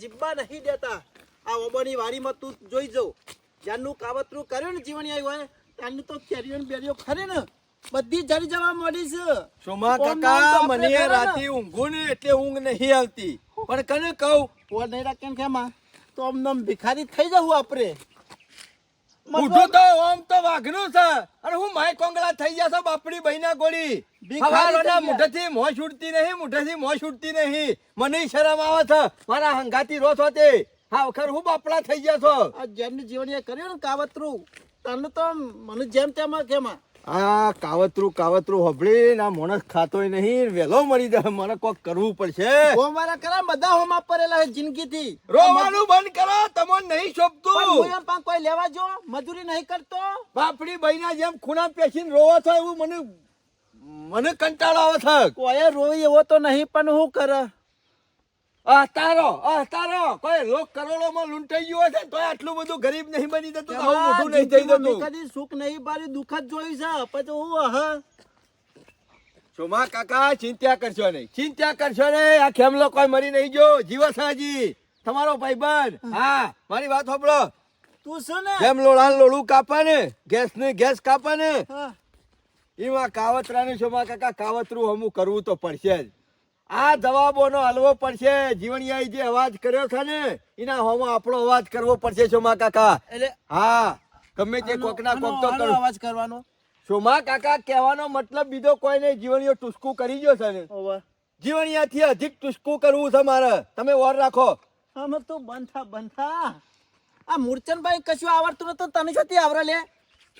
રીતે નહીં દેતા. આ ઓબોની વાડીમાં તું જોઈ જો. જ્યારનું કાવતરું કર્યું ને જીવન આવ્યું હોય ત્યારનું તો કેરીઓ ને બેરીઓ ખરી ને. બધી જડી જવા મળી છે. સોમા કાકા મને રાતે ઊંઘું ને એટલે ઊંઘ નહીં આવતી. પણ કને કહું પોર નહીં રાખે કેમાં તો આમ નામ ભિખારી થઈ જવું આપણે. ઉઠું તો ઓમ તો વાઘનું છે. અને હું માય કોંગળા થઈ જશે બાપડી બહેના ગોળી. હવારોના ગયા. મુઠેથી મોં છૂટતી નહીં મુઠેથી મોં છૂટતી નહીં. મને શરમ આવે છે. મારા હંગાતી રોસ હોતે હા વખર હું બાપડા થઈ ગયા છો. આ જેમની જીવન એ કર્યું ને કાવતરું તને તો મને જેમ તેમ કેમાં આ કાવતરું કાવતરું હભળી ના માણસ ખાતોય નહીં વેલો મરી જાય. મને કોક કરવું પડશે. હોમ વાળા કરા બધા હોમ પડેલા છે જિંદગીથી. રોવાનું બંધ કરો તમો નહીં શોભતું. હું પા કોઈ લેવા જો? મજૂરી નહીં કરતો? બાપડી બહેના જેમ ખૂણા પેસીને રોવો છો એવું મને મને કંટાળો આવે છે. કોઈ રોઈ એવો તો નહીં પણ હું કરે? અહતારો તારો કોઈ લોક કરોડોમાં લૂંટાઈ ગયો છે તો આટલું બધું ગરીબ નહીં બની જતું તો આવું મોટું નહીં થઈ જતું. કદી સુખ નહીં પાડી દુઃખ જ જોયું છે. પછી હું હા સોમા કાકા ચિંતા કરશો નહીં? ચિંતા કરશો નહીં? આ ખેમલો કોઈ મરી નહીં ગયો. જીવસાજી તમારો ભાઈબંધ. હા. મારી વાત સાંભળો. તું શું ને? જેમ લોળાન લોળું કાપા ને ગેસ ને ગેસ કાપા ને. એમાં કાવતરાનું સોમા કાકા? કાવતરું હમું કરવું તો પડશે જ. આ જવાબોનો હલવો પડશે. જીવણિયાએ જે અવાજ કર્યો છે ને એના હોમાં આપણો અવાજ કરવો પડશે સોમા કાકા. એટલે હા ગમે તે કોકના કોક તો અવાજ કરવાનો? સોમા કાકા કહેવાનો મતલબ બીજો કોઈ નહીં જીવણીઓ ટુસકું કરી ગયો છે ને. જીવણીયાથી અધિક ટુસકું કરવું છે મારે. તમે ઓર રાખો. અમે તો બંધા બંધા. આ મૂર્ચનભાઈ કશું આવડતું નતું તને છતી આવરે લે?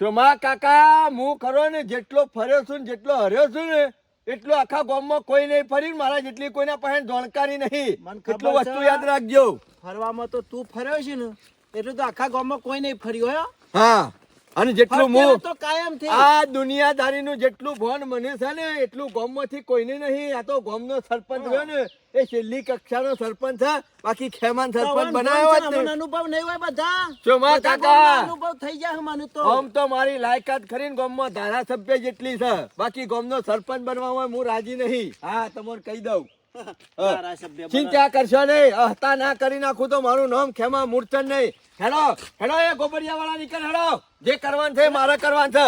સોમા કાકા હું ખરો ને જેટલો ફર્યો છું ને જેટલો હર્યો છું ને એટલો આખા ગામમાં કોઈ નહીં ફરી મારા જેટલી કોઈના પાસે જાણકારી નહીં. એટલું વસ્તુ યાદ રાખજો. ફરવામાં તો તું ફર્યો છે ને એટલું તો આખા ગામમાં કોઈ નહીં ફર્યો હા. અને જેટલું હું તો કાયમથી આ દુનિયાદારીનું જેટલું ભણ મને છે ને એટલું ગામમાંથી કોઈને નહીં. આ તો ગામનો સરપંચ રહ્યો ને એ છેલ્લી કક્ષાનો સરપંચ છે. બાકી ખેમાન સરપંચ બનાવ્યો જ અનુભવ નહીં હોય બધા. બધા કાકા. અનુભવ થઈ જાય મને તો. આમ તો મારી લાયકાત ખરીને ગામમાં ધારાસભ્ય જેટલી છે. બાકી ગામનો સરપંચ બનવા હોય હું રાજી નહીં. હા તમને કહી દઉં. ચિંતા કરશો નહીં. અહતા ના કરી નાખું તો મારું નામ ખેમા મૂર્છન નહીં. હેડો હેડો એ ગોબરિયા વાળા નીકળ હેડો જે કરવાનું છે મારે કરવાનું છે.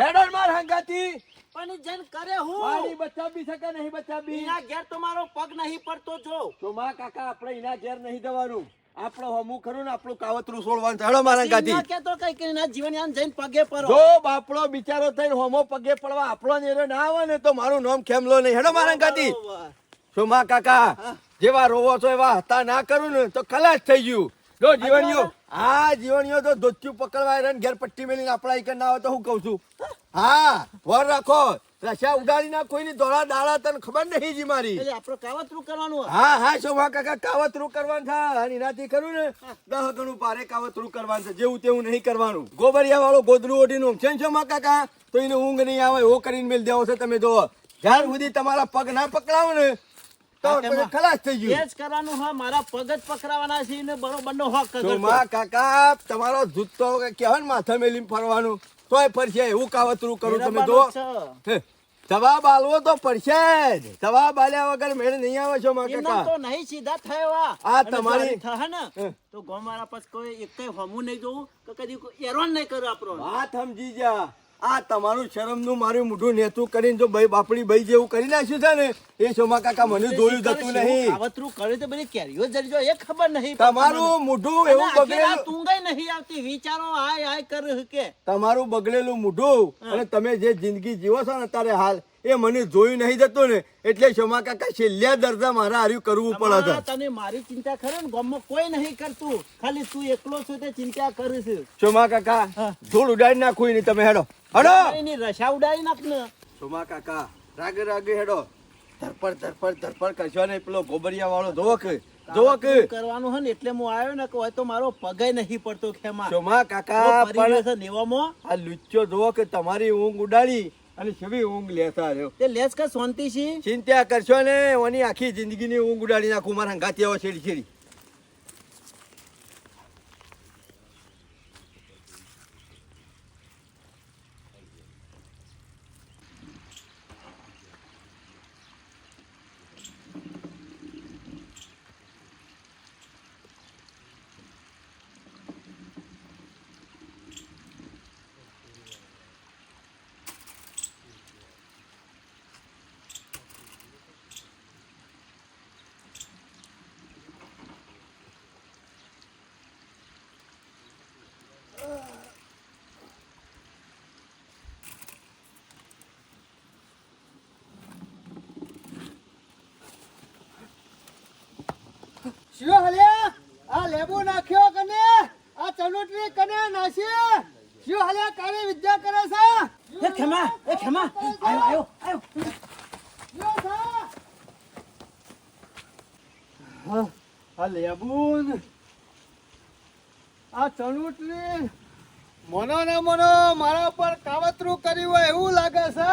હેડો માર હંગાતી. પણ જન કરે હું? હું બચાવી શકે નહીં બચાવી એના ઘેર તો મારો પગ નહીં પડતો જો. તો માં કાકા આપણે એના ઘેર નહીં જવાનું. આપણો હમું ખરું ને આપણું કાવતરું છોડવાનું ચાલો મારા ગાધી. કેતો કઈ કરી ના જીવન યાન જઈને પગે પરો જો બાપડો બિચારો થઈને હોમો પગે પડવા આપણો નેરો ના આવે ને તો મારું નામ ખેમલો નહીં. હેડો મારા ગાધી. શું માં કાકા જેવા રોવો છો એવા હતા ના કરું ને તો ખલાસ થઈ ગયું. જો જીવણીઓ હા જીવણીઓ તો ધોત્યું પકડવા ઘેર પટ્ટી મેલીને આપણા ઈકન ના આવે તો હું કહું છું. હા વર રાખો. રશિયા ઉડાડી ના કોઈની દોડા દાડા તને ખબર નહીં જી મારી. એટલે આપણું કાવતરું કરવાનું હા હા શોભા કાકા કાવતરું કરવાનું થા. અને એનાથી ખરું ને દહ ગણું પારે કાવતરું કરવાનું છે. જેવું તેવું નહીં કરવાનું. ગોબરિયા વાળો ગોદરું ઓઢીને ઊંઘ. છે ને શોભા કાકા? તો એને ઊંઘ નહીં આવે એવો કરીને મેલ દેવો છે તમે જો જ્યાર સુધી તમારા પગ ના પકડાવો ને તમારો જૂતો કેવા ને માથા મેલી ફરવાનું? તોય ફરશે એવું કાવતરું કરું તમે જો જવાબ આલવો તો પડશે જ. જવાબ આલ્યા વગર મેળ નહીં આવે છો મા કાકા. તો નહીં સીધા થયા આ તમારી- થહે ને. તો ગો પછી કોઈ એકેય હમું નહીં જોવું કે કદી એરોન નહીં કર્યો આપણો. વાત સમજી જા. આ તમારું શરમનું મારું મોઢું નેતું કરીને જો ભાઈ બાપડી ભાઈ જેવું કરી નાખ્યું છે ને એ શોમા કાકા મને જોયું જતું નહીં. આવતરું કરે તો બધી કેરીઓ જરજો એ ખબર નહીં તમારું મોઢું એવું બગડેલું ઊંઘાય નહીં આવતી વિચારો આય આય કર કે તમારું બગડેલું મોઢું અને તમે જે જિંદગી જીવો છો ને અત્યારે હાલ એ મને જોયું નહીં જતું ને એટલે સોમા કાકા છેલ્લા દરજા મારા હાર્યું કરવું પડે છે. તને મારી ચિંતા કરે ને ગામમાં કોઈ નહીં કરતું. ખાલી તું એકલો છો તે ચિંતા કરીશ છે. કાકા. ધૂળ ઉડાડી નાખું નહીં તમે હેડો. હેડો! એની રશા ઉડાવી નાખ ને. સોમા કાકા રાગે રાગે હેડો. ધરપડ ધરપડ ધરપડ કરશો ને પેલો ગોબરિયા વાળો ધોક કે જોવો કે. કાવતરું કરવાનું હે ને એટલે હું આવ્યો ને કે હોય તો મારો પગે નહીં પડતો ખેમા. સોમા કાકા પણ નેવામાં આ લુચ્ચો ધોક તમારી ઊંઘ ઉડાડી અને છવી ઊંઘ લેતા રહ્યો. તે લેસ કે શાંતિ છે ચિંતા કરશો ને ઓની આખી જિંદગીની ઊંઘ ઉડાડી નાખું મારા હંગાતી આવો છેડી છેડી. લેબુ નાખ્યો કને? આ ચનોટરી કને નાસી? શું હાલે? કાળી વિદ્યા કરે છે? એ ખેમા એ ખેમા આયો આયો આયો. હા, આ લેબુન. આ ચનોટરી મનો ને મનો મારા પર કાવતરું કર્યું હોય એવું લાગે છે.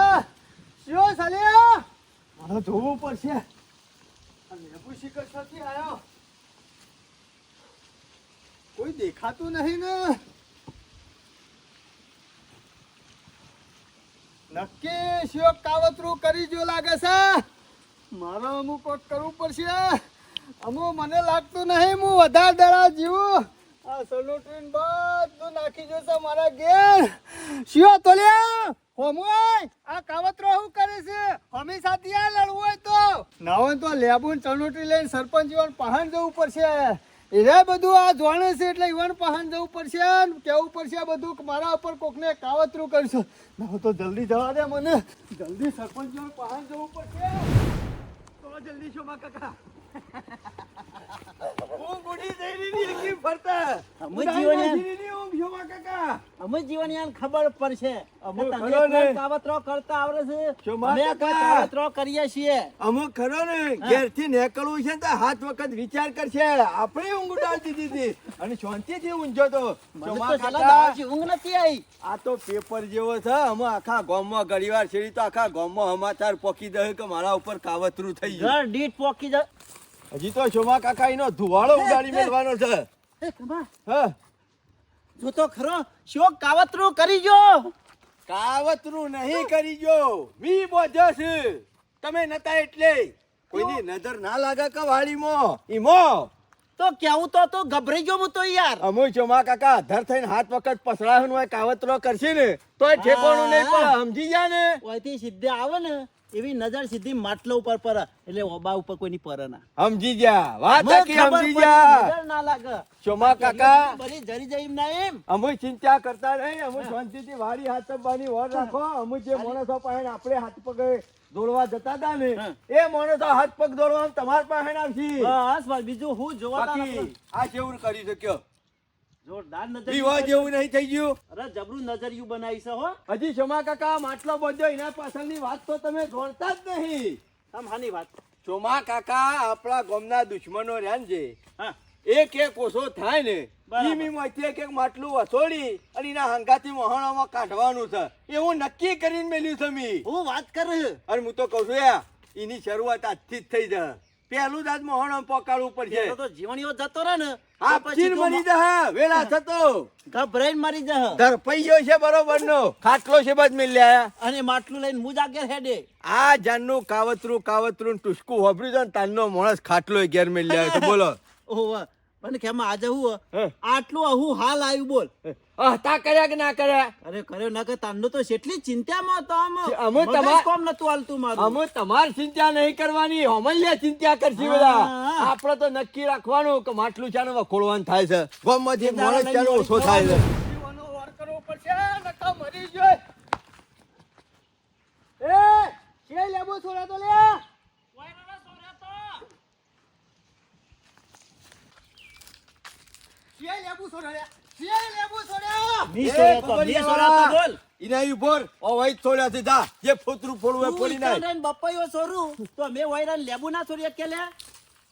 શું સાલિયા? મારે જોવું પડશે. આ લેબુ શિખર ક્યાંથી આવ્યો કોઈ દેખાતું નહીં ને. નક્કી શિયો કાવતરું કરી જો લાગે છે? મારે અમુક કોક કરવું પડશે. અમુક મને લાગતું નહીં હું વધારે દરા જીવું. આ સલોટીન બધું નાખી જોશે મારા ઘેર. શિવ તોલ્યા. હોમુય આ કાવતરો શું કરે છે? હમી સાથે આ લડવું હોય તો. ના હોય તો લેબુન, ચણોટી લઈને સરપંચ જીવન પહાણ જવું પડશે. એને બધું આ જોણે છે એટલે ઈવન પહાણ જવું પડશે કેવું પડશે બધું મારા ઉપર કોકને કાવતરું કરશો. ના તો જલ્દી જવા દે મને. જલ્દી સરપંચ પહાણ જવું પડશે. તો જલ્દી શોભા કાકા. હું ગુડી જઈ રહી ફરતા. અમે જીવણિયા કાકા. અમે જીવણિયાને ખબર પડશે. અમે તમે ખરો ને. કોઈ કાવતરો કરતા આવડે છે. અમે કાવતરો કરીએ છીએ. અમુક ખરો ને ઘેરથી નીકળવું છે તો હાથ વખત વિચાર કરશે. આપણે ઊંઘ ઉડાડી દીધી હતી. અને શાંતિથી ઊંઘ્યો તો. ઊંઘ નથી આવી. આ તો પેપર જેવો છે. અમે આખા ગામમાં ઘડીવાર છેડી તો આખા ગામમાં સમાચાર પોકી દે કે મારા ઉપર કાવતરું થઈ ગયું. ઘર દીઠ પોકી જાય હજી તો શોભા કાકા એનો ધુવાળો ઉડાડી મેળવાનો છે. જો તો ખરો શો કાવતરું કરી જો કાવતરું નહીં કરી જો મી બોજો છે. તમે નતા એટલે. કોઈની નજર ના લાગે કે વાડીમાં ઈમો. તો કેવું તો તો ગભરાઈ ગયો હું તો યાર. અમુ ચોમા કાકા અધર થઈને હાથ વખત પસરાવાનું હોય કાવતરો કરશે ને તો ઠેકોણું નહીં પણ સમજી ગયા ને. ઓયથી સીધે આવે ને. એવી નજર સીધી માટલા ઉપર પર એટલે ઓબા ઉપર કોઈની પર ના. સમજી ગયા. વાત આખી સમજી ગયા. નજર ના લાગે. ચોમા કાકા. બરી જરી જઈ ના એમ. અમે ચિંતા કરતા નહીં અમે શાંતિથી વાડી હાથ બાની વર રાખો. અમે જે માણસો પાસે આપણે હાથ પગ દોડવા જતા હતા ને એ માણસો હાથ પગ દોડવા તમાર પાસે આવશે. બસ બીજું હું જોવા આ જેવું કરી શક્યો? જોરદાર વિવાહ નજર જેવું નહીં થઈ ગયું. અરે જબરું નજરિયું બનાવી છે હો. હજી શમા કાકા માટલો બધો એના પાછળની વાત તો તમે જોડતા જ નહીં. આમ વાત. શોમા કાકા આપણા ગામના દુશ્મનો રહ્યા ને હા. એક એક ઓછો થાય ને. ઈમીમાંથી એક એક માટલું વસોડી અને એના હંગાથી મહાણામાં કાઢવાનું છે. એવું નક્કી કરીને મેલ્યું છે મી. હું વાત કરું. અને હું તો કહું છું યા એની શરૂઆત આજથી જ થઈ જાય પહેલું જ આજ મહાણામાં પકાડવું પડશે તો જીવણીઓ જતો રહે ને આપથી પછી મરી જહ વેલા થતો. ગભરાઈને મરી જા ધરપૈયો છે બરોબર નો ખાટલો છે બસ મિલ્યા અને માટલું લઈને મુજ આગળ હેડે. આ જાનનું કાવતરું કાવતરું ટુસકું વાપર્યું છે ને તાનનો માણસ ખાટલો ઘેર મેળ લે બોલો. ઓહો પણ કેમ આજે હું આટલું હું હાલ આવ્યું બોલ. તા કર્યા કે ના કર્યા અરે કર્યો ના કે તમને તો કેટલી ચિંતામાં હતો આમ અમે મગજ કોમ નતું હાલતું મારું અમે તમારી ચિંતા નહીં કરવાની અમલ્યા ચિંતા કરશી બધા આપણે તો નક્કી રાખવાનું કે માટલું ચાનું વખોડવાનું થાય છે ગામમાંથી માણસ ચાનો ઓછો થાય છે જીવનનો વાર કરવો પડશે નકા મરી જોય એ કે લેબુ છોડા તો લે કે લેબુ છોડા લે એ. ઓ વઈ છોડ્યા જે ફૂતરું ફોડવું તું ફોડી સોરું તો મેં વૈરાને લેબુ ના છોડી કે લે?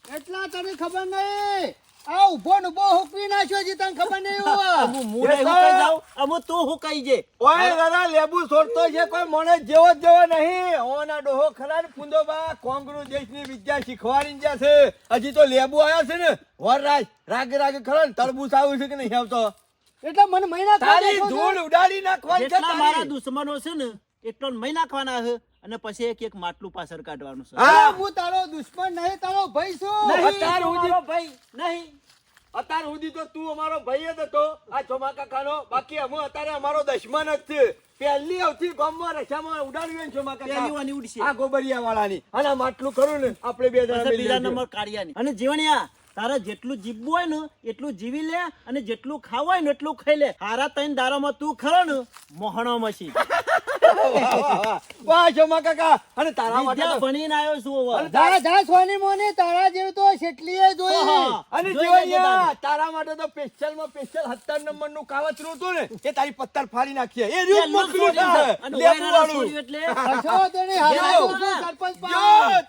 એટલા તને ખબર નહીં. આ ઊભો ને ઊભો હુકવી નાખ્યો છે તને ખબર નહીં હોય. અમુ મુડે એ હું કઈ જાઉં અમુ તું હું કઈ જે? ઓય દાદા લેબુ છોડતો છે કોઈ મને જેવો જેવો નહીં. ઓના ડોહો ખરા ને ફૂંદો બા કોંગરુ દેશની વિદ્યા શીખવાડી જ્યાં છે. હજી તો લેબુ આયા છે ને. વરરાજ રાગે રાગે ખરા ને તરબૂચ આવ્યું છે કે નહીં આવતો? એટલે મને મહિના તારી ધૂળ ઉડાડી નાખવાની છે મારા દુશ્મનો છે ને એટલો મહિના નાખવાના છે. અને પછી એક એક માટલું પાછળ કાઢવાનું છે હા. હું તારો દુશ્મન નહીં તારો ભાઈ છું અત્યાર સુધી- ભાઈ નહીં. અત્યાર સુધી તો તું અમારો ભાઈ જ હતો. આ ચોમાકા કાકાનો બાકી અમે અત્યારે અમારો દુશ્મન જ છે. પહેલી અવથી ગામમાં રસામાં ઉડાડ્યું ને ચોમાકા પહેલી વાની ઉડશે આ ગોબરિયા વાળાની અને માટલું ખરું ને આપણે બે જણા બીજા નંબર કાઢ્યાની અને જીવણિયા તારે જેટલું જીવવું હોય ને એટલું જીવી લે અને જેટલું ખાવું હોય ને એટલું ખાઈ લે. હારા તૈન દારામાં તું ખરો ને મોહણો મશી વાહ, શોમા કાકા. અને તારા માટે ભણીને આવ્યો છું હવે. જા જા સોની મોની તારા જેવું તો શેટલીએ જોઈ અને જોઈ લેજે જીવણિયા, તારે. તારા માટે તો સ્પેશિયલમાં સ્પેશિયલ સત્તર નંબરનું કાવતરું હતું ને એ તારી પત્તર ફાડી નાખીએ એ વાળું. એટલે. કશો નહીં, હાલ સરપંચ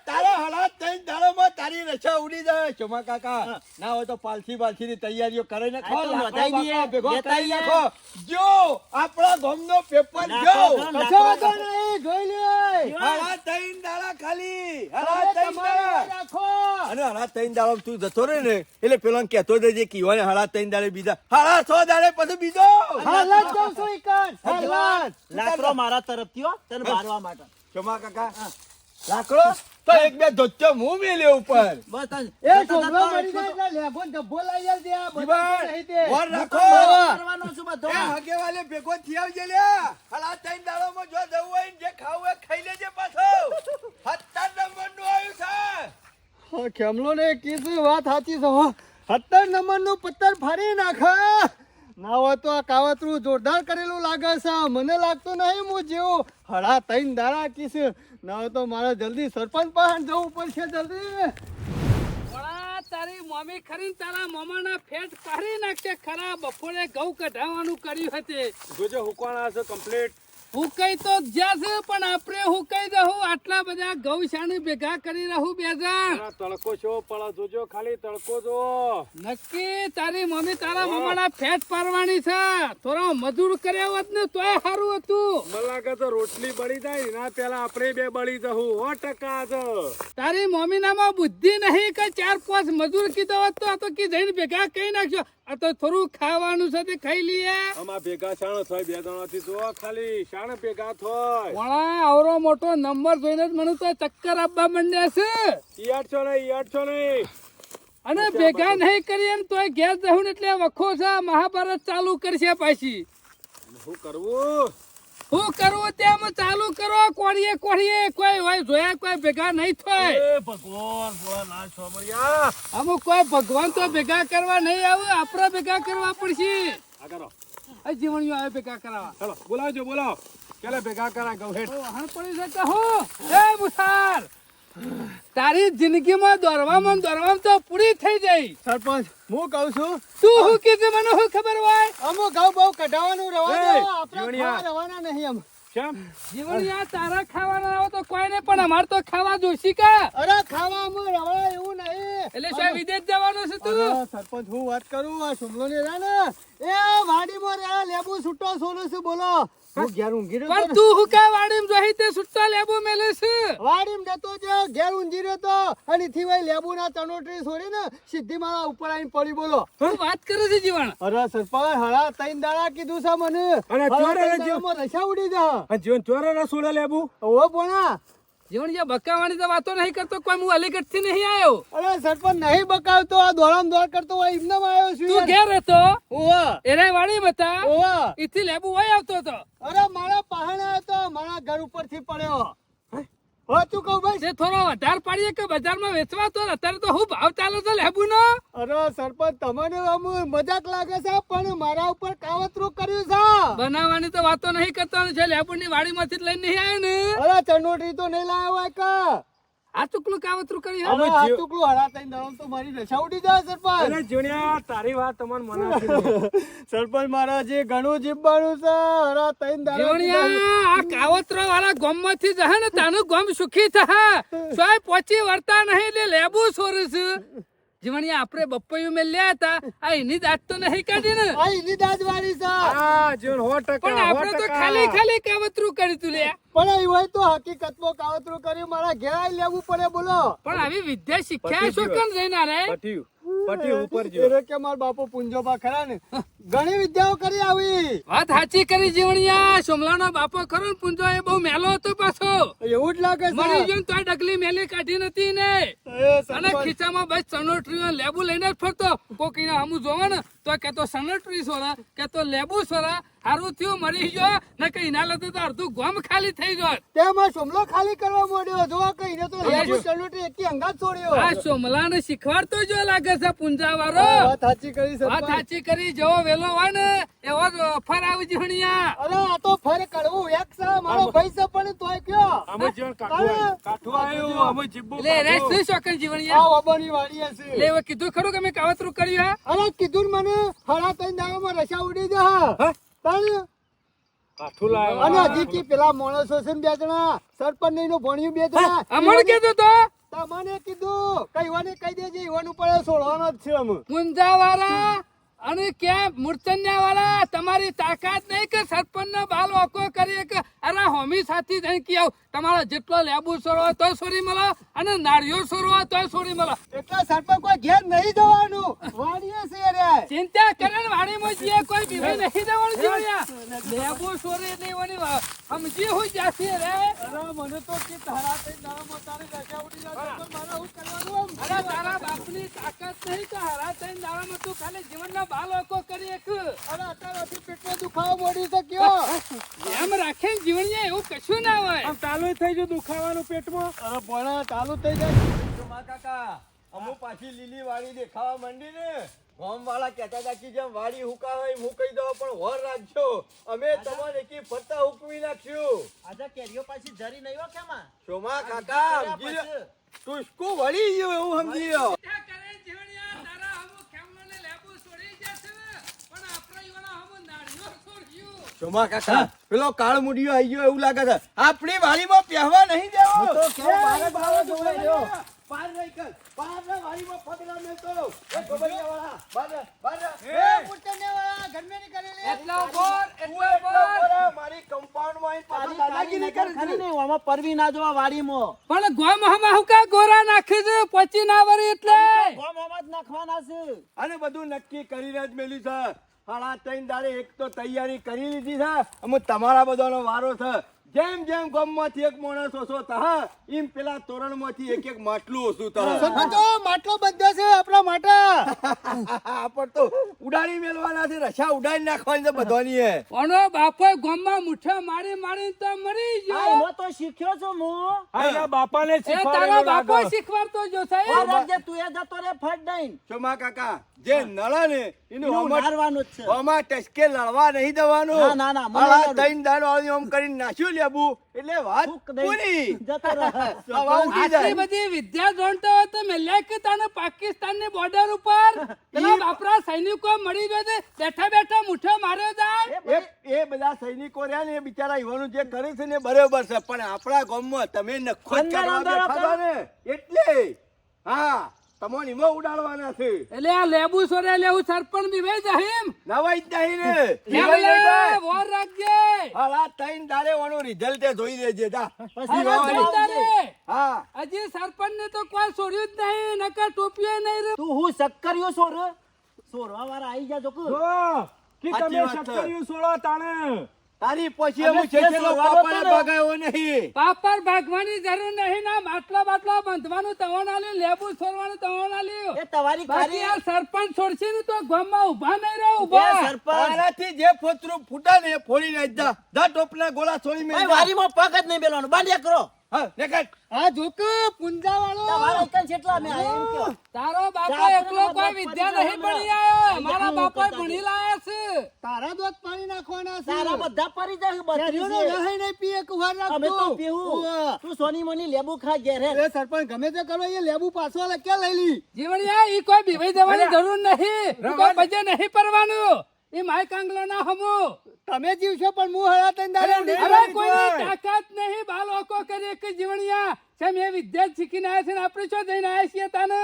તારા હાલાત દાડામાં તારી ઉડી જાય. શોમા કાકા ના હોય તો પાલસી બાલસી ની તૈયારીઓ કરી આપણા આ નો દઈએ, ભેગો કરી નાખો. જો આપણા ગામનો પેપર જો. નહીં, જોઈ લે. હાલાત થઈને દાડા ખાલી. તમે હાલાત દાડા. રાખો. અને હળા ત્રણ દાડો તું જતો રહે ને એટલે પેલો કહેતો જજે કીવાને હળા ત્રણ દાડે બીજા. હળા છ દાડે પછી બીજો. હાલ જાઉં છું ઈકન, હાલ લાકડો મારા તરફથી હો, તને મારવા માટે. ક્ષમા કાકા. લાકડો? તો એક બે ધોત્યો હું મેલે ઉપર. બસ એ છોકરો મરી જાય એટલે લેબો ને ડબ્બો જાય આવજે, આ તો રાખો. વાલે ભેગો થઈ આવજે લ્યા. હળા ત્રણ દાડોમાં જો જવું હોય જે ખાવું હોય ખાઈ લેજે પાછો. સત્તર નંબરનું આવ્યું છે. હા, કેમલો ને કીધું વાત સાચી છે હો. સત્તર નંબરનું પત્તર ફાડી નાખે ના હોય તો આ કાવતરું જોરદાર કરેલું લાગે છે. મને લાગતું નહીં હું જેવું હળા તૈન દાડા કીશ ના હોય તો મારે જલ્દી સરપંચ પાસે જવું પડશે જલ્દી. તારી મમ્મી ખરી તારા મામાના ફેટ કાઢી નાખશે ખરા. બપોરે ઘઉં કઢાવવાનું કર્યું હતી. જોજો હુકવાના છે કમ્પ્લીટ હુકાઈ તો જ્યાં છે પણ આપણે હુકાઈ દઉં આટલા બધા ઘઉં ભેગા કરી રહું બે જણ તડકો છો પણ જોજો ખાલી તડકો જો. નક્કી તારી મમ્મી તારા મમ્માના ફેટ પારવાની છે. થોડો મજૂર કર્યા હોત ને તોય સારું હતું. મને લાગે તો રોટલી બળી જાય એના પેલા આપણે બે બળી જવું હો ટકા છે તારી મમ્મી નામાં બુદ્ધિ નહીં કે ચાર પાંચ મજૂર કીધો હોત તો આ તો કી જઈને ભેગા કહી નાખજો આ તો થોડું ખાવાનું છે તે ખાઈ લઈએ. અમાર ભેગા શાણ થાય બે જણાથી જો ખાલી શાણ ભેગા થાય. વળા આવરો મોટો નંબર જોઈને જ મને તો ચક્કર આપવા માંડ્યા છે. ઈયાડ છો ને ઈયાડ છો ને અને ભેગા નહીં કરીએ ને તોય ઘેર જવું એટલે વખો છે મહાભારત ચાલુ કરશે પાછી. શું કરવું? હું કરું તેમ ચાલુ કરો કોણીએ કોણીએ કોઈ હોય જોયા કોઈ ભેગા નહીં થાય. ભગવાન છો અમુક કોઈ ભગવાન તો ભેગા કરવા નહીં આવે આપણે ભેગા કરવા પડશે. આ જીવણીઓ આવે ભેગા કરવા ચલો બોલાવજો બોલાવો. ચાલે ભેગા કરા ગૌ હેઠ. વહાણ પડી શકે હું. એ મુસાર. તારી જિંદગીમાં દોડવામાં ને દોડવામાં તો પૂરી થઈ જઈ સરપંચ હું કહું છું તું હું કીધું મને શું ખબર હોય? અમુક ઘઉં બહુ કઢાવાનું રવા આપણે રવાના નહીં અમ જીવણિયા તારા ખાવાના આવે તો કોઈ નહીં પણ અમારે તો ખાવા જોઈશી કા? અરે ખાવા અમે રવા એવું નહીં. એટલે શું વિદેશ જવાનું છે તું? સરપંચ હું વાત કરું આ સુમલો ને રે ને એ વાડીમાં રે લેબુ છૂટો સોનું છે બોલો? હું ઘેર ઊંઘી રહ્યો પણ તો? તું હું કા વાડીમ જોઈ તે સુટ્ટા લેબુ મેલે છે? વાડીમાં જતો જે ઘેર ઊંઘી રહ્યો તો. અને થી ભાઈ લેબુ ના ચણોટરી છોડીને સીધી મારા ઉપર આવીને પડી બોલો. શું વાત કરે છે જીવણ? અરે હળા દાડા કીધું છે મને. હળા ચોરે ત્રણ રસા ઉડી જા. જીવન ચોરે ના સોડે લેબુ? ઓ પોણા. જીવણ જે બકાવાની તો વાતો નહીં કરતો કોઈ હું અલીગઢથી નહીં આવ્યો. અરે સરપંચ નહીં બકાવતો આ દોડામ દોડ કરતો હોય એમને આવ્યો છું તું ઘેર હતો ઓવા. એને વાણી બતા. ઓવા. ઇથી લેબુ હોય આવતો હતો. અરે મારા પહાણે હતો મારા ઘર ઉપરથી પડ્યો. તું કહું ભાઈ? તે થોડો વધારે પાડીએ કે બજારમાં વેચવા તો અત્યારે તો હું ભાવ ચાલે છે લેબુ નો અરે સરપંચ તમને આમ મજાક લાગે છે પણ મારા ઉપર કાવતરું કર્યું છે. બનાવવાની તો વાતો નહીં કરતો છે જે લેબુ ની વાડી માંથી જ લઈને નહીં આવ્યો ને. અરે ચંડોટી તો નહીં લાવ્યો હોય કા આ ચૂકલું કાવતરું કરી અરે આ ટુકડું દળમ તો મારી રસા ઉડી જાય સરપંચ. અરે જીવણિયા તારી વાત તમને મને સરપંચ મારા જે ઘણું છે. હરા તઈને દાડા આ કાવતરો વાળા ગામમાંથી જહે ને તાનું ગામ સુખી થહે. સોય પોચી વર્તા નહીં એટલે લેબુ સોરસ જીવણિયા આપણે બપૈયું મેં લ્યા હતા. આ એની દાંત તો નહીં કાઢી ને આ એની દાજવાળી છે. હા જીવણ સો ટકા પણ આપણે તો ખાલી ખાલી કાવતરું કરી તું લ્યા. પણ એ હોય તો હકીકતમાં કાવતરું કરી મારા ઘેર લેવું પડે બોલો. પણ આવી વિદ્યા શીખ્યા શું કેમ જઈને રે? પટ્યું ઉપર જો. એરે કે માર બાપો પુંજોબા ખરા ને? ઘણી વિદ્યાઓ કરી આવી. વાત સાચી કરી જીવણિયા. સોમલાનો બાપો ખરો ને પુંજો એ બહુ મેલો હતો પાછો. એવું જ લાગે મરી છે ગયો ને તોય ડગલી મેલી કાઢી નથી ને. અને ખીચામાં બસ સનોટરી લેબુ લઈને જ ફરતો. કોક એને હમું જોવે ને તો કે તો સનટરી સોરા કે તો લેબુ સોરા હારું થયું મરી ગયો ને કઈ ના લેતો તો અડધું ગોમ ખાલી થઈ ગયો. તેમાં સોમલો ખાલી કરવા મોડ્યો જો કઈ ને તો લેબુ સનટરી એકી અંગાત છોડ્યો. આ સોમલાને શીખવાડતો જો લાગે છે પુંજા વાળો વાત સાચી કરી વાત સાચી કરી જો વેલો હોય ને એવો ફર આવી જીવણિયા અરે આ તો ફર કડવું એક છે મારો ભાઈ છે પણ તોય કયો અમે જીવન કાઠું કાઠું આવ્યું અમે જીબ્બો લે રે શું શોકન જીવણિયા? આ વબાની વાડી હશે. લે કીધું ખરું કે મે કાવતરું કર્યું હા? અરે કીધું મને હળા તઈ દાડામાં રસા ઉડી જા તણ? કાઠું લાવ અને હજી કે પેલા માણસો છે ને બે જણા સરપંચનું ભણ્યું બે જણા. અમણ કીધું તો? તમને કીધું. કઈવાને કહી દેજે ઈવાનું ઉપર છોડવાનો જ છે અમે. મુંજા વાળા અને ક્યાં મૂર્છન્યા વાળા તમારી તાકાત નહીં કે સરપંચ નો બાલ ઓકો કરીએ કે અરે હોમી સાથી જઈને કી આવ? તમારા જેટલો લેબુ સોરો તો સોરી મળો અને નાળિયો સોરો તો સોરી મળો. એટલે સરપંચ કોઈ ઘેર નહીં જવાનું. વાડીએ છે રે. ચિંતા કરે ને વાડીમાં જઈએ કોઈ બીવે નહીં જવાનું જીવણિયા. લેબુ સોરી નહીં વાની સમજી હોય જાસી રે. અરે મને તો કે તારા તે નામ તારે રસા ઉડી જાય તો મારા હું કરવાનું? અરે તારા બાપની તાકાત નહીં તો હરા તે નામ તું ખાલી જીવનના બાલ ઓકો કરી એક. અરે અત્યારે પેટમાં દુખાવો મોડી શક્યો. કયો એમ રાખે જીવણિયા એવું કશું ના હોય. આમ ચાલુ થઈ ગયું દુખાવાનું પેટમાં. અરે ભણા તાલુ થઈ જાય. ચોમા કાકા અમુ પાછી લીલી વાડી દેખાવા માંડી ને ગામ વાળા કહેતા હતા કે જેમ વાડી હુકા હોય હું કહી દો પણ વર રાખજો. અમે તમારે એકી ફરતા હુકવી નાખ્યું. આજે કેરીઓ પાછી જરી નહીં હો કેમાં શોમા કાકા તું શું વળી ગયો એવું સમજી લો ત્યાં કરે જીવણિયા તારા હમુ ખેમલોને લેબુ છોડી જશે પણ આપણે ઈવાના હમુ નાળિયો છોડ્યું ચોમા કાકા પેલો કાળ મુડિયો આવી ગયો એવું લાગે છે. આપણી વાડીમાં પહેવા નહીં દેવો. તો કે બારે બારો જોવાઈ રહ્યો. પાર નહીં કર. પાર ના વાડીમાં પગલા મેલતો એ ગોબરિયા વાળા બાર બાર. એ. પુટને વાળા ગરમેની ની એટલો લે એટલો બોર એટલો બોર. મારી કમ્પાઉન્ડમાં તારી દાદાગીરી નજર કરે ખરી છે. ને, આમાં પરવી ના જોવા વાડીમાં. પણ ગોમ હમા હુકા ગોરા નાખી છે પછી ના વરી એટલે? ગોમ હમા જ નાખવાના છે. અને બધું નક્કી કરી જ મેલી છે. સાડા ત્રણ દાડે એક તો તૈયારી કરી લીધી છે. અમે તમારા બધાનો વારો છે. જેમ જેમ ગામમાંથી એક માણસ ઓછો થા એમ પેલા તોરણમાંથી એક એક માટલું ઓછું થા તો માટલો બધો છે આપણા માટે. આપણ તો ઉડાડી મેળવાના છે રસા ઉડાડી નાખવાની છે બધાની હે પણ બાપો ગોમમાં મુઠ્ઠા મારી મારી તો મરી ગયો. હું તો શીખ્યો છું હું. આ એના બાપાને એ તારો બાપો શીખવાડતો જો સાહેબ તું એ જતો રે ફટ દઈને. ચોમા કાકા? જે નળે ને એનું મારવાનું જ છે. આમાં ટસકે લડવા નહીં દેવાનું. ના, ના, ના, મારા દઈન દાન વાળી ઓમ કરીને નાશ્યું લેબુ એટલે વાત પૂરી આટલી જાય. બધી વિદ્યા જોણતો હોય તો મેલ્યા કે પાકિસ્તાનની બોર્ડર ઉપર પેલા બાપરા સૈનિકો મળી ગયો છે. બેઠા બેઠા મુઠ્ઠો માર્યો જાય. એ એ બધા સૈનિકો રહ્યા ને એ બિચારા યુવાનું જે કરે છે ને બરોબર છે. પણ આપણા ગામમાં તમે નખો જ કરવા ને એટલે હા. તમને એમાં ઉડાડવાના છે એટલે આ લેબુ સોરે લેવું સરપણ બી ભાઈ જાહીમ નવાઈ જ નહીં ને કેમ નવાઈ લે? નહીં થાય. વોર રાખજે હાલ આ દારે દાડે રિઝલ્ટ જોઈ દેજે જા પછી. હા હજી સરપંચ ને તો કોઈ છોડ્યું જ નહીં નકર ટોપીએ નહીં રે. તું હું શક્કરિયો સોર સોરવા વાળા આઈ જા જોકુ. કે તમે વાત છે. તાણે તારી પછી અમે અમે જે છેલ્લો સોરવાનો પાપડ હતો નહીં. પાપડ ભાગવાની જરૂર નહીં ના માટલા બાટલા બંધવાનું તવાના લ્યો લેબુ છોડવાનું તવાના આલ્યું. એ તમારી ખાલી આ સરપંચ છોડશે ને તો ગામમાં ઊભા નહીં રહો એ ઊભા. સરપંચ તારાથી જે ફોતરું ફૂટા ને ફોડી નાખ જા જા ટોપના ગોળા છોડી મે વારીમાં પગ જ નહીં બેલવાનું બાંધ્યા કરો. હા દેખાય આ જોક પુંજા વાળો તમારા એકન જેટલા અમે એમ કહો. તારો બાપો એકલો કોઈ વિદ્યા નહીં ભણી ગયા મારા હું ભણી લાયા છે. તારા દોત પાણી નાખવાના છે. તારા બધા પરી જાય કેરીઓનો રહે નહીં પીએ કુવાર અમે તો પીવું. તું સોની મોની લેબુ ખા ઘેરે એ સરપંચ ગમે તે કરો એ લેબુ પાછો ક્યાં લઈ લી? જીવણિયા ઈ કોઈ બીવાઈ દેવાની જરૂર નહીં. કોઈ બજે નહીં પરવાનું ઈ માય કાંગલો ના હમો. તમે જીવશો પણ હું હળા તઈને દાડે. અરે કોઈ તાકાત નહીં બાલ ઓકો કરી કે જીવણિયા. સેમ એ વિદ્યા જ શીખીને આવ્યા છે ને આપણે શું જઈને આવ્યા છીએ તાને?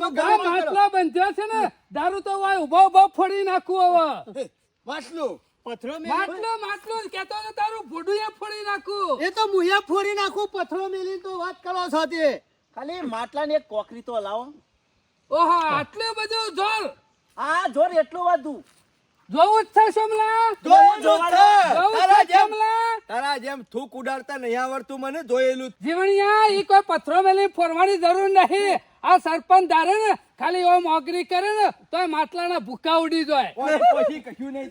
તો ગમે. માટલા બંધ્યો છે ને દારૂ તો વાય ઊભો ઊભો ફોડી નાખું હવે. વાંચલું પથરો મેલી માટલું માટલું કેતો ને તારું ભૂડું એ ફોડી નાખું. એ તો મુયા ફોડી નાખું પથરો મેલી તો વાત કરો છો તે ખાલી માટલાની એક કોકરી તો લાવો ઓહો આટલું બધું જોર. આ જોર એટલું વધુ. જોવું જ છે સોમલા જોયેલું જ છે. તારા જેમ તારા જેમ થૂક ઉડાડતા નહીં આવડતું મને જોયેલું જીવણિયા ઈ કોઈ પથરો મેલી ફોરવાની જરૂર નહીં. આ સરપંચ ધારે ને ખાલી ઓમ ઓગરી કરે ને તોય માટલાના ભૂકા ઉડી જાય. ઓય પછી નહીં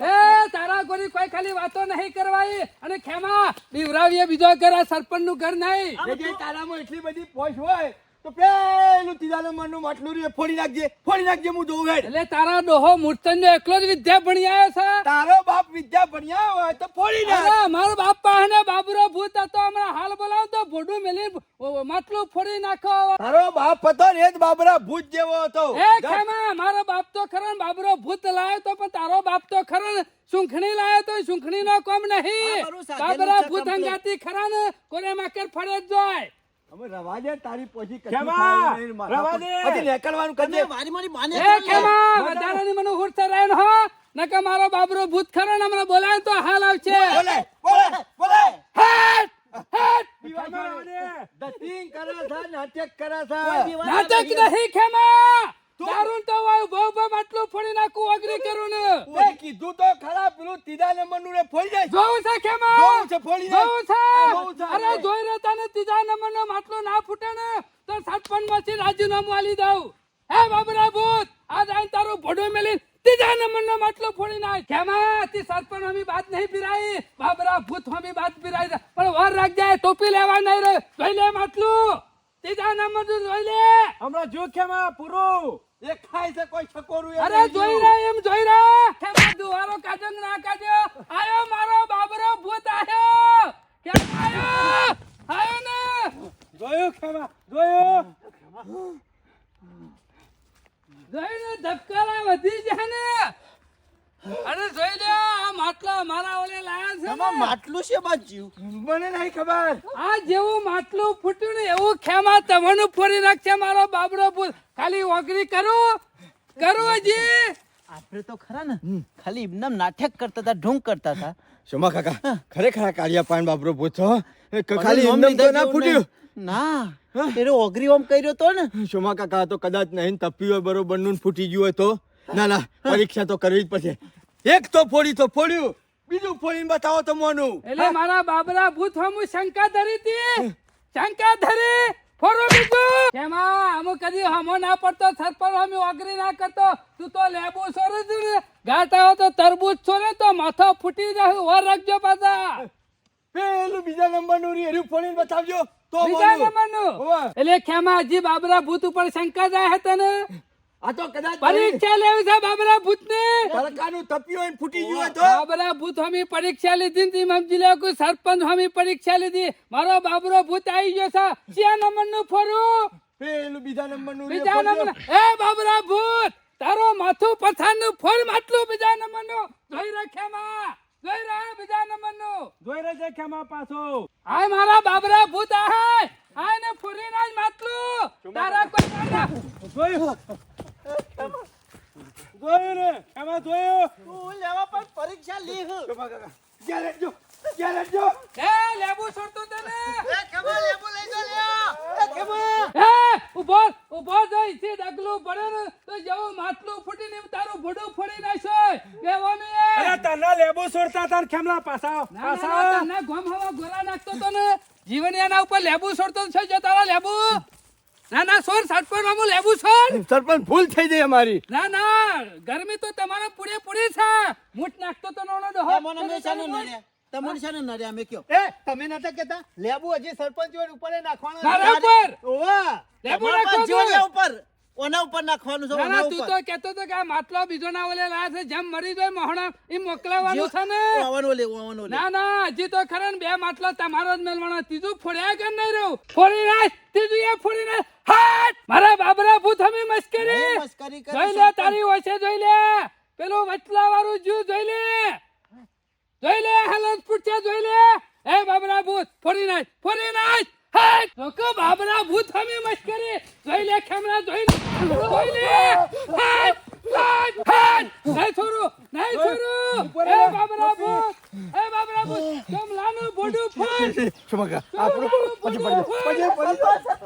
એ તારા ગોરી કોઈ ખાલી વાતો નહીં કરવાઈ. અને ખેમા બીવરાવીએ બીજો ઘર આ સરપંચનું ઘર નહીં. તારામાં એટલી બધી પોશ હોય તો પેલું ત્રીજા નંબરનું માટલું રે ફોડી નાખજે ફોડી નાખજે હું જોઉં હેડ. એટલે તારા ડોહો મૂર્તન એકલો જ વિદ્યા ભણી આવ્યો છે? તારો બાપ વિદ્યા ભણ્યા હોય તો ફોડી નાખ. મારો બાપ પાસે બાબરો ભૂત હતો હમણાં હાલ બોલાવતો ભોડું મેલી માટલું ફોડી નાખો તારો બાપ હતો ને એ જ બાબરા ભૂત જેવો હતો એ ખેમા મારો બાપ તો ખરો ને બાબરો ભૂત લાયો તો પણ તારો બાપ તો ખરો ને સુંખણી લાયો તો સુંખણી નો કોમ નહીં આ મારું સાધેલું બાબરા છે ભૂત complete. હંગાતી ખરા ને કોને માકેર ફળે જ જાય હવે રવા દે તારી પછી કશું ખેમા, થાય નહીં, માથા રવા પર. પછી કરજે. મારી મારી માને એ વધારાની મને હુરતે રહેન હો? નકે મારો બાબરો ભૂત ખરો ને હમણાં બોલાય તો હાલ આવશે. બોલે બોલે બોલે હેટ! હેટ! ખેમા, રવા દતિંગ કરે છે નાટક કરે છે નાટક નહીં. નહીં ખેમા દારૂણ તો વાયુ બહુ બહુ માટલું ફોડી નાખું અગ્રી કરું ને તે કીધું તો ખરા પેલું ત્રીજા નંબરનું રે ફોડી જાય જોવું છે ખેમા જોવું છે, ફોડી દે. જોવું છે જોવું છે. અરે જોઈ રહ્યો તને ત્રીજા નંબરનો માટલો ના ફૂટે ને તો સરપંચ માંથી રાજીનામું આલી દઉં. હે બાબરા ભૂત આ જાય તારું ભોડું મેલી ત્રીજા નંબરનો માટલો ફોડી નાખ. ખેમા તી સરપંચ હમી બાત નહીં પીરાઈ બાબરા ભૂત હમી બાત પીરાઈ. પણ વાર રાખજે ટોપી લેવા નહીં રે જોઈ લે માટલું. ત્રીજા નંબરનું જોઈ લે. હમણાં જો ખેમા પૂરું? એ ખાય છે કોઈ છકોરું અરે જોઈ. રહ્યા એમ જોઈ રહ્યા ખેમા દુવારો કાઢો કે ના કાઢ્યો આયો મારો બાબરો ભૂત આયો. કેમ આયો. આયો ને. જોયું ખેમા જોયું? જોઈને ધબકારા વધી જાય ને. અરે જોઈ લે આ માટલા મારા ઓલે લાયા છે ને. માટલું છે બાજુ? મને નહીં ખબર. આ જેવું માટલું ફૂટ્યું ને એવું ખેમા તમનું ફોડી નાખશે મારો બાબરો ભૂત ખાલી ઓગરી કરું? કરું હજી? આપણે તો ખરા ને ખાલી એમનામ નાટક કરતા હતા ઢોંગ કરતા હતા. શોમા કાકા ખરેખર આ કાળિયા પાન બાબરો પૂછો ખાલી એમનામ તો ના ફૂટ્યું. ના. એનો ઓગરી ઓમ કર્યો તો ને. શોમા કાકા તો કદાચ નહીં તપ્યું હોય બરોબરનું ફૂટી ગયું હોય તો. ના ના પરીક્ષા તો કરવી જ પડશે. એક તો ફોડી તો ફોડ્યું. બીજું ફોડીને બતાવો તો મોનું. એટલે મારા બાબરા ભૂત હમું શંકા ધરી હતી શંકા ધરી ફોરો બીજું. એમાં અમુક કદી હમો ના પડતો સરપર હમી ઓગરી ના કરતો. તું તો લેબુ સોરે છે ને. ગાટા તો તરબૂચ સોરે તો માથો ફૂટી જાય. ઓર રાખજો પાછા. પેલું બીજા નંબરનું એર્યું ફોડીને બતાવજો. બીજા નંબરનું એટલે બાબરા ભૂત ઉપર શંકા જાય હતા ને આ તો કદાચ પરીક્ષા લેવી છે બાબરા ભૂત ને તડકાનું તપ્યું હોય ફૂટી ગયું તો? બાબરા ભૂત હમી પરીક્ષા લીધી ને તી સમજી કોઈ સરપંચ હમી પરીક્ષા લીધી. મારો બાબરો ભૂત આવી ગયો છે. ક્યાં નંબરનું ફોરું? પેલું બીજા નંબરનું બીજા નંબર એ બાબરા ભૂત તારો માથું પથારનું ફોડ માટલું બીજા નંબરનું જોઈ રાખ્યા માં જોઈ રહ્યો બીજા નંબરનું જોઈ રહેજે ખેમા પાછો? આય મારા બાબરા ભૂત આહે આય ને ફૂરી ના માટલું. તારા કોઈ ના- જોયું જોયું ને ખેમા જોયું. તું લેવા પર પરીક્ષા લીહ. કાકા ક્યાં લેજો એ લેબુ છોડતો તને એ કેમાં લેબુ લઈ જા લ્યા. એ કેમાં એ ઊભો ઊભો જઈ છે ડગલું પડે ને તો જેવું માટલું ફૂટી ને તારું ભડું ફોડી નાખશે. બેવાનું એ? અરે તને લેબુ છોડતા તાર ખેમલા પાછા ના, ના, ના, પાછા તને ગોમ હવા ગોરા નાખતો તો ને. જીવન એના ઉપર લેબુ છોડતો છે જો તારા લેબુ. ના ના સોર સરપંચ મામું લેબુ છોડ. સરપંચ ભૂલ થઈ જાય અમારી. ના ના ગરમી તો તમારે પૂરે પૂરી છે. મૂઠ નાખતો તો નોનો ડોહો મને મેચાનો નડ્યા તમને શાને નડ્યા મેં કયો. એ તમે નતા કેતા લેબુ હજી સરપંચ જોડે ઉપર નાખવાનો મારા ઉપર? ઓવા લેબુ તમારા નાખો ઉપર ઓના ઉપર નાખવાનું છે ના ઓના ના તું તો કેતો તો કે આ માટલો બીજો ના ઓલે લા છે જેમ મરી જાય મોહણા એ મોકલાવાનું છે ને. ઓવાનો લે ઓવાનો લે. ના ના હજી તો ખરે બે માટલા તમારો જ મેલવાનો. ત્રીજું ફોડ્યા કે નહીં રહ્યું? ફોડી નાખ. ત્રીજું એ ફોડી નાખ. હાટ! મારા બાબરા ભૂત અમે મસ્કરી મસ્કરી કરી જોઈ લે. તારી ઓછે જોઈ લે. પેલું વચલા વાળું જ્યુ જોઈ લે. જોઈ લે હાલત પૂછ્યા જોઈ લે. એ બાબરા ભૂત ફોડી નાખ ફોડી નાખ. હાટ લોકો બાબરા ભૂત હમી મસ્કરી જોઈ લે ખેમરા જોઈ લે. જોઈ લે. હાટ હાટ હાટ નહીં છોરું નહીં છોરું એ બાબરા ભૂત એ બાબરા ભૂત કમલાનું બોડું ફોડ. શોમા કાકા આપણું પછી પડી પછી પડી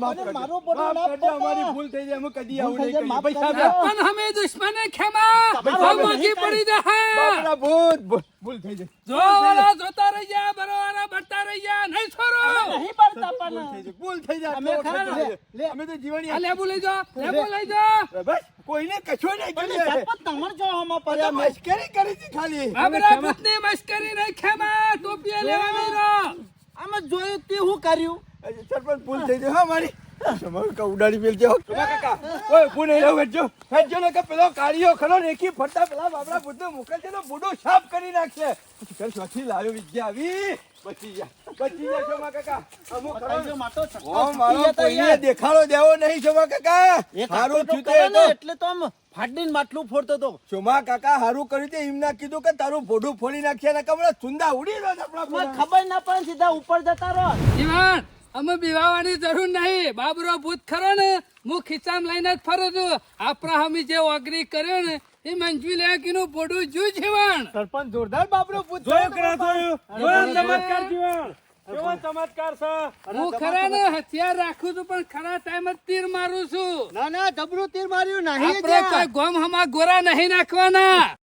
ફોડ મારો બડો માફ લાભ કરજો, થતો. અમારી ભૂલ થઈ જાય અમે કદી આવું નહીં જાય, કરીએ. માફ પૈસા કરજો. આપો. પણ હમે દુશ્મને ખેમા ભાગી પડી જા ભૂત ભૂલ થઈ જાય જો વાળા જોતા રહી જા બરોવાળા બળતા રહી જા નહીં છોરો નહીં પાડતા પણ ભૂલ થઈ જાય અમે ખરા વખત ને. થઈ જાય. અમે તો જીવણી આ લેબુ લઈ જા લેબુ લઈ જા બસ કોઈને કશું નહીં પણ કરીએ. જો આમાં આ તો પડ્યા મેં. મશ્કરી કરી હતી ખાલી બાબરા ભૂતની મસ્કરી નહીં ખેમા રહો જોયું તે હું કર્યું સરપંચ ભૂલ થઈ ગયો હા મારી. તમારું કા ઉડાડી મેલજો તમારા કાકા ઓય ફૂન નહીં રહું હેડજો હેડજો ને કે પેલો કાળીઓ ખરો ને એકી ફરતા પેલા બાબરા બુદ્ધ મોકલશે તો બુડો સાફ કરી નાખશે. કર સ્વાથી લાવ્યો વિદ્યા આવી. બચી ગયા. બચી ગયા શોમા કાકા. અમુક ખરો ને. માટો છક્કો મારો કોઈને દેખાડો દેવો નહીં શોમા કાકા. હારું કાકો તો થયું કરે તો. એટલે તો આમ ફાડીને માટલું ફોડતો તો. શોમા કાકા હારું કર્યું તે એમના કીધું કે તારું ફોડું ફોડી નાખ્યા ને કમળા ચુંદા ઉડી રહ્યો આપણા ખબર ના પડે સીધા ઉપર જતા રહો. જીવન! અમે બીવાવાની જરૂર નહીં. બાબરો ભૂત ખરો ને? હું ખિસ્સામ લઈને જ ફરું છું. આપણા હમી જે ઓગરી કર્યો ને એ મંજવી લેકીનું બોડું જુ જીવન સરપંચ જોરદાર બાબરો ભૂત જોયો કરે જોયું? ચમત્કાર જીવન કેવો ચમત્કાર છે? હું ખરા ને હથિયાર રાખું છું પણ ખરા ટાઈમ જ તીર મારું છું. ના ના જબરું તીર માર્યું નહીં આપણે કોઈ ગોમ હમા ગોરા નહીં નાખવાના.